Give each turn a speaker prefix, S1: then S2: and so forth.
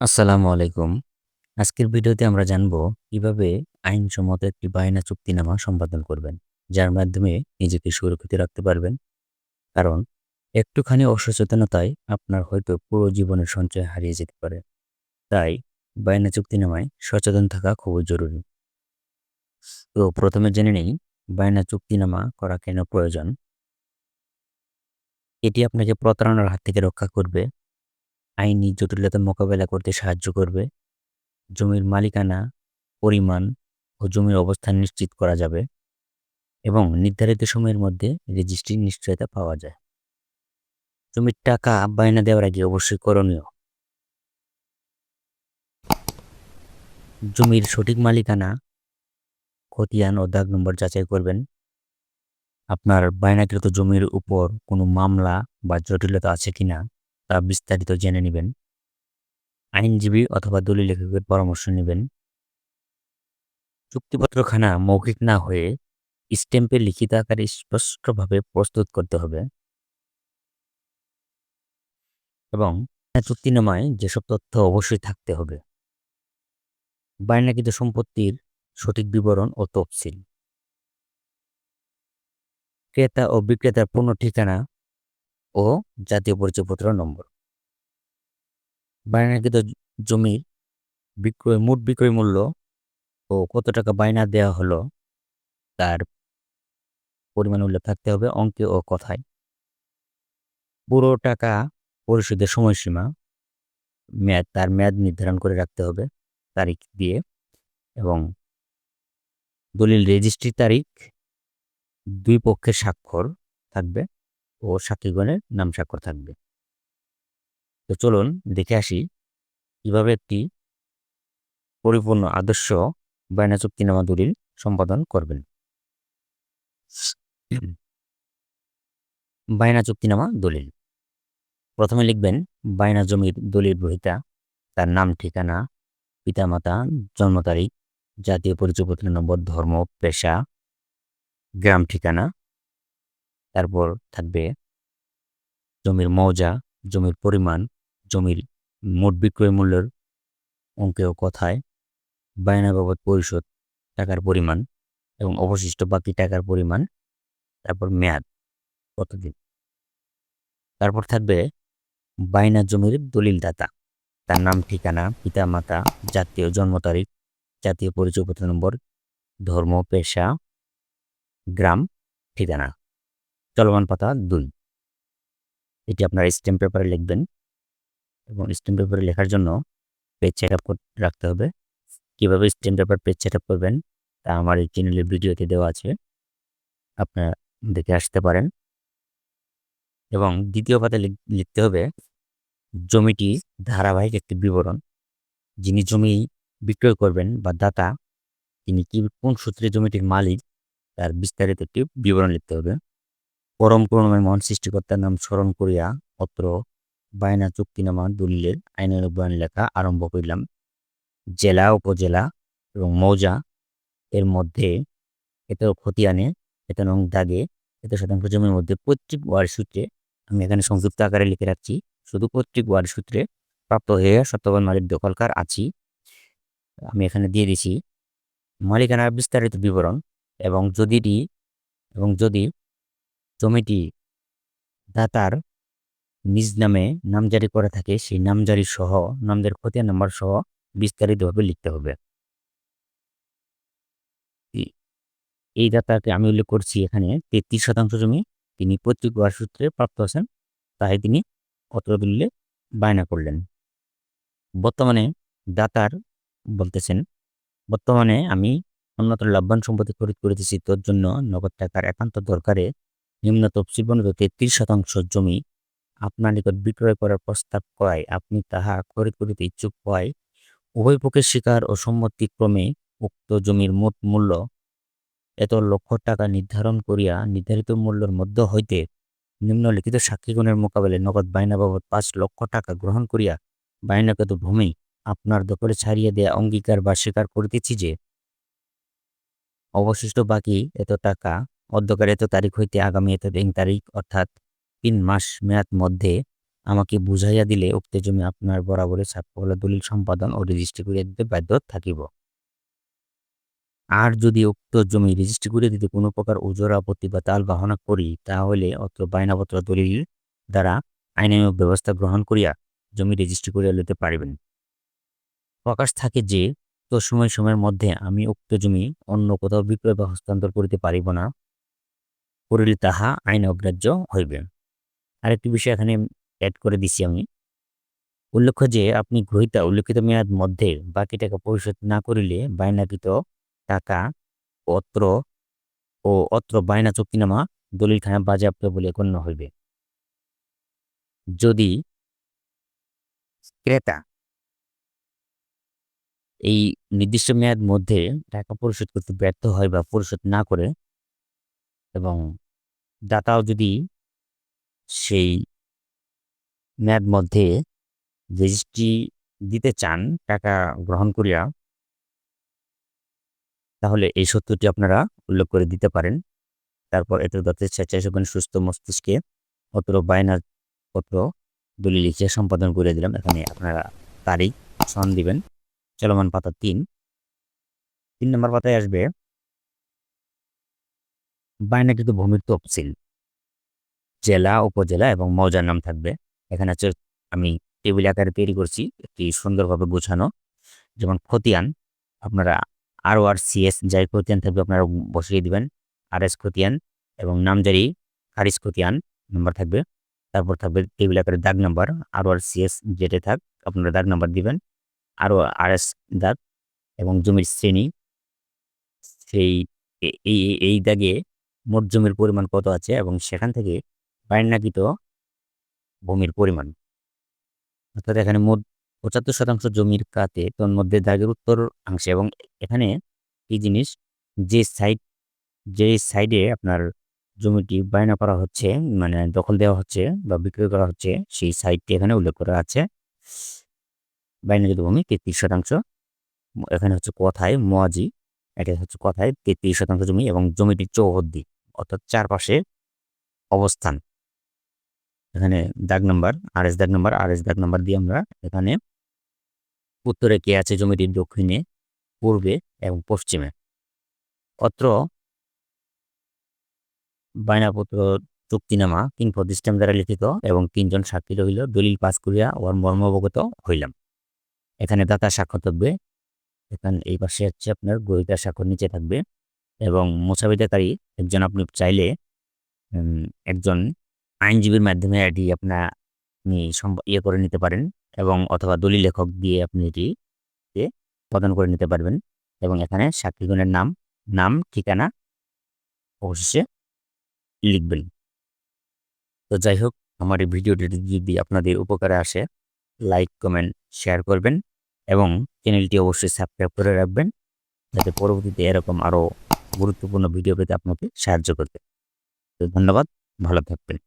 S1: আসসালামু আলাইকুম। আজকের ভিডিওতে আমরা জানব কীভাবে আইনসম্মত একটি বায়না চুক্তিনামা সম্পাদন করবেন। যার মাধ্যমে নিজেকে সুরক্ষিত রাখতে পারবেন। কারণ একটুখানি অসচেতনতায় আপনার হয়তো পুরো জীবনের সঞ্চয় হারিয়ে যেতে পারে। তাই বায়না চুক্তিনামায় সচেতন থাকা খুবই জরুরি। তো প্রথমে জেনে নেই বায়না চুক্তিনামা করা কেন প্রয়োজন। এটি আপনাকে প্রতারণার হাত থেকে রক্ষা করবে আইনি জটিলতা মোকাবেলা করতে সাহায্য করবে। জমির মালিকানা, পরিমাণ ও জমির অবস্থান নিশ্চিত করা যাবে এবং নির্ধারিত সময়ের মধ্যে রেজিস্ট্রির নিশ্চয়তা পাওয়া যায়। জমির টাকা বায়না দেওয়ার আগে অবশ্যই করণীয়। জমির সঠিক মালিকানা, খতিয়ান ও দাগ নম্বর যাচাই করবেন। আপনার বায়নাকৃত জমির উপর কোনো মামলা বা জটিলতা আছে কিনা? তা বিস্তারিত জেনে নেবেন। আইনজীবী অথবা দলিল লেখকের পরামর্শ নেবেন। চুক্তিপত্রখানা মৌখিক না হয়ে স্ট্যাম্পে লিখিত আকারে স্পষ্টভাবে প্রস্তুত করতে হবে। এবং চুক্তিনামায় যেসব তথ্য অবশ্যই থাকতে হবে। বায়নাকৃত সম্পত্তির সঠিক বিবরণ ও তফসিল। ক্রেতা ও বিক্রেতার পূর্ণ ঠিকানা ও জাতীয় পরিচয়পত্র নম্বর। বায়নাকৃত জমির বিক্রয়, মোট বিক্রয় মূল্য ও কত টাকা বায়না দেওয়া হলো তার পরিমাণ উল্লেখ থাকতে হবে অঙ্কে ও কথায়। পুরো টাকা পরিশোধের সময়সীমা, মেয়াদ, তার মেয়াদ নির্ধারণ করে রাখতে হবে তারিখ দিয়ে এবং দলিল রেজিস্ট্রি তারিখ দুই পক্ষের স্বাক্ষর থাকবে। ও সাক্ষীগণের নাম স্বাক্ষর থাকবে। তো চলুন দেখে আসি কীভাবে একটি পরিপূর্ণ আদর্শ বায়না চুক্তিনামা দলিল সম্পাদন করবেন। বায়না চুক্তিনামা দলিল। প্রথমে লিখবেন, বায়না জমির দলিল গ্রহিতা, তার নাম, ঠিকানা, পিতামাতা, জন্ম তারিখ, জাতীয় পরিচয়পত্র নম্বর, ধর্ম, পেশা, গ্রাম ঠিকানা, তারপর থাকবে জমির মৌজা, জমির পরিমাণ, জমির মোট বিক্রয় মূল্যের অঙ্কে ও কথায় বায়না বাবদ পরিশোধ টাকার পরিমাণ এবং অবশিষ্ট বাকি টাকার পরিমাণ, তারপর মেয়াদ কতদিন? তারপর থাকবে বায়না জমির দলিলদাতা। তার নাম, ঠিকানা পিতা মাতা জাতীয় জন্ম তারিখ, জাতীয় পরিচয়পত্র নম্বর, ধর্ম, পেশা, গ্রাম, ঠিকানা। চলমান পাতা দুই। এটি আপনার স্ট্যাম্প পেপারে লিখবেন এবং স্ট্যাম্প পেপারে লেখার জন্য পেজ সেট আপ রাখতে হবে। কীভাবে stamp paper page set up করবেন তা আমার এই চ্যানেলের ভিডিওতে দেওয়া আছে। আপনারা দেখে আসতে পারেন। এবং দ্বিতীয় পাতে লিখতে হবে জমিটি ধারাবাহিক একটি বিবরণ। যিনি জমি বিক্রয় করবেন বা দাতা, তিনি কি, কোন সূত্রে জমিটির মালিক, তার বিস্তারিত একটি বিবরণ লিখতে হবে। পরম করুণাময় মহান সৃষ্টিকর্তার নাম স্মরণ করিয়া অত্র বায়না চুক্তিনামা দলিলের আইনের বয়ান লেখা আরম্ভ করিলাম। জেলা, উপজেলা এবং মৌজা এর মধ্যে এত খতিয়ানে এত নং দাগে, এত শতাংশ জমির মধ্যে পৈতৃক ওয়ার্ড সূত্রে আমি এখানে সংযুক্ত আকারে লিখে রাখছি। শুধু পৈতৃক ওয়ার্ড সূত্রে প্রাপ্ত হয়ে সত্যবান মালিক দখলকার আছি। আমি এখানে দিয়ে দিছি মালিকানার বিস্তারিত বিবরণ এবং যদি এবং যদি জমিটি দাতার নিজ নামে নামজারি করা থাকে, সেই নামজারি সহ নামদের খতিয়ান নাম্বার সহ বিস্তারিতভাবে লিখতে হবে। এই দাতাকে আমি উল্লেখ করছি এখানে, তেত্রিশ শতাংশ জমি তিনি পৈতৃক সূত্রে প্রাপ্ত আছেন, তাই তিনি অত্র দলিলে বায়না করলেন। বর্তমানে দাতার বলতেছেন, বর্তমানে আমি উন্নত লাভবান সম্পত্তি খরিদ করিতেছি, তোর জন্য নগদ টাকার একান্ত দরকারে নিম্ন তফসিল বর্ণিত তেত্রিশ শতাংশ জমি আপনার নিকট বিক্রয় করার প্রস্তাব করায়। আপনি তাহা খরিদ করিতে ইচ্ছুক হওয়ায় উভয় পক্ষের শিকার ও সম্মতিক্রমে উক্ত জমির মোট মূল্য এত লক্ষ টাকা নির্ধারণ করিয়া নির্ধারিত মূল্যের মধ্য হইতে নিম্নলিখিত সাক্ষীগণের মোকাবেলায় নগদ বায়না বাবদ পাঁচ লক্ষ টাকা গ্রহণ করিয়া বায়নাগত ভূমি আপনার দখলে ছাড়িয়ে দেয়া অঙ্গীকার বা স্বীকার করিতেছি যে অবশিষ্ট বাকি এত টাকা অধ্যকার এত তারিখ হইতে আগামী এত দিন তারিখ, অর্থাৎ তিন মাস মেয়াদ মধ্যে আমাকে বুঝাইয়া দিলে উক্ত জমি আপনার বরাবরে সাক্ষ্য দলিল সম্পাদন ও রেজিস্ট্রি করিয়া দিতে বাধ্য থাকিব। আর যদি উক্ত জমি রেজিস্ট্রি করিয়া দিতে কোনো প্রকার ওজোর আপত্তি বা তাল বাহনা করি, তাহলে অত্র বায়নাপত্র দলিল দ্বারা আইনানুগ ব্যবস্থা গ্রহণ করিয়া জমি রেজিস্ট্রি করিয়া লইতে পারিবেন। প্রকাশ থাকে যে, তো সময় সময়ের মধ্যে আমি উক্ত জমি অন্য কোথাও বিক্রয় বা হস্তান্তর করিতে পারিব না। করিলে তাহা আইন অগ্রাহ্য হইবে। আরেকটি বিষয় এখানে অ্যাড করে দিছি আমি। উল্লেখ্য যে, আপনি গ্রহিতা উল্লেখিত মেয়াদ মধ্যে বাকি টাকা পরিশোধ না করিলে বায়নাকৃত টাকা অত্র ও অত্র বায়না চুক্তিনামা দলিলখানা বাজেয়াপ্ত বলে গণ্য হইবে। যদি ক্রেতা এই নির্দিষ্ট মেয়াদ মধ্যে টাকা পরিশোধ করতে ব্যর্থ হয় বা পরিশোধ না করে এবং দাতাও যদি সেই মেয়াদ মধ্যে রেজিস্ট্রি দিতে চান, টাকা গ্রহণ করিয়া, তাহলে এই সত্যটি আপনারা উল্লেখ করে দিতে পারেন। তারপর এত দত্তের স্বেচ্ছায় সেখানে সুস্থ মস্তিষ্কে অতর বায়নার পত্র দলিল লিখে সম্পাদন করে দিলাম। এখানে আপনারা তারিখ, সন দিবেন। চলমান পাতা তিন। তিন নম্বর পাতায় আসবে বায়নাকৃত ভূমির তফসিল। জেলা, উপজেলা এবং মৌজার নাম থাকবে। এখানে হচ্ছে আমি টেবিল আকারে তৈরি করছি, একটি সুন্দরভাবে গোছানো। যেমন খতিয়ান, আপনারা আর ও আর সিএস যাই খতিয়ান থাকবে আপনারা বসিয়ে দিবেন। আর এস খতিয়ান এবং নামজারি খারিজ খতিয়ান নাম্বার থাকবে। তারপর থাকবে টেবিল আকারে দাগ নাম্বার আর ও আর সিএস যেটা থাক আপনারা দাগ নাম্বার দিবেন। আরও আর এস দাগ এবং জমির শ্রেণি। সেই এই এই দাগে মোট জমির পরিমাণ কত আছে এবং সেখান থেকে বাইনাকৃত ভূমির পরিমাণ। অর্থাৎ এখানে মোট পঁচাত্তর শতাংশ জমির কাতে তন্মধ্যে দাগের উত্তর অংশে এবং এখানে এই জিনিস? যে সাইড যে সাইডে আপনার জমিটি বায়না করা হচ্ছে মানে দখল দেওয়া হচ্ছে বা বিক্রয় করা হচ্ছে, সেই সাইডটি এখানে উল্লেখ করা আছে। বাইনাকৃত ভূমি তেত্রিশ শতাংশ। এখানে হচ্ছে কথায়? মোয়াজি। এটা হচ্ছে কথায়? তেত্রিশ শতাংশ জমি এবং জমিটি চৌহদ্দি। অর্থাৎ চারপাশে অবস্থান। এখানে দাগ নাম্বার আর এস দাগ নাম্বার আর এস দাগ নাম্বার দিয়ে আমরা এখানে উত্তরে কে আছে জমিটির দক্ষিণে, পূর্বে এবং পশ্চিমে। অত্র বায়নাপত্র চুক্তিনামা কিংবা প্রতিষ্ঠান দ্বারা লিখিত এবং তিনজন সাক্ষী রহিল। দলিল পাস করিয়া ওর মর্ম অবগত হইলাম। এখানে দাতা স্বাক্ষর থাকবে এখানে এই পাশে হচ্ছে আপনার গ্রহিতার স্বাক্ষর নিচে থাকবে। এবং মোসাবিদাকারী একজন আপনি চাইলে একজন আইনজীবীর মাধ্যমে এটি আপনার আপনি ইয়ে করে নিতে পারেন এবং অথবা দলিল লেখক দিয়ে আপনি এটি প্রদান করে নিতে পারবেন এবং এখানে সাক্ষীগণের নাম নাম, ঠিকানা অবশেষে লিখবেন। তো যাই হোক, আমার এই ভিডিওটি যদি আপনাদের উপকারে আসে, লাইক, কমেন্ট, শেয়ার করবেন এবং চ্যানেলটি অবশ্যই সাবস্ক্রাইব করে রাখবেন। যাতে পরবর্তীতে এরকম আরও গুরুত্বপূর্ণ ভিডিও পেতে আপনাকে সাহায্য করবে। ধন্যবাদ ভালো থাকবেন।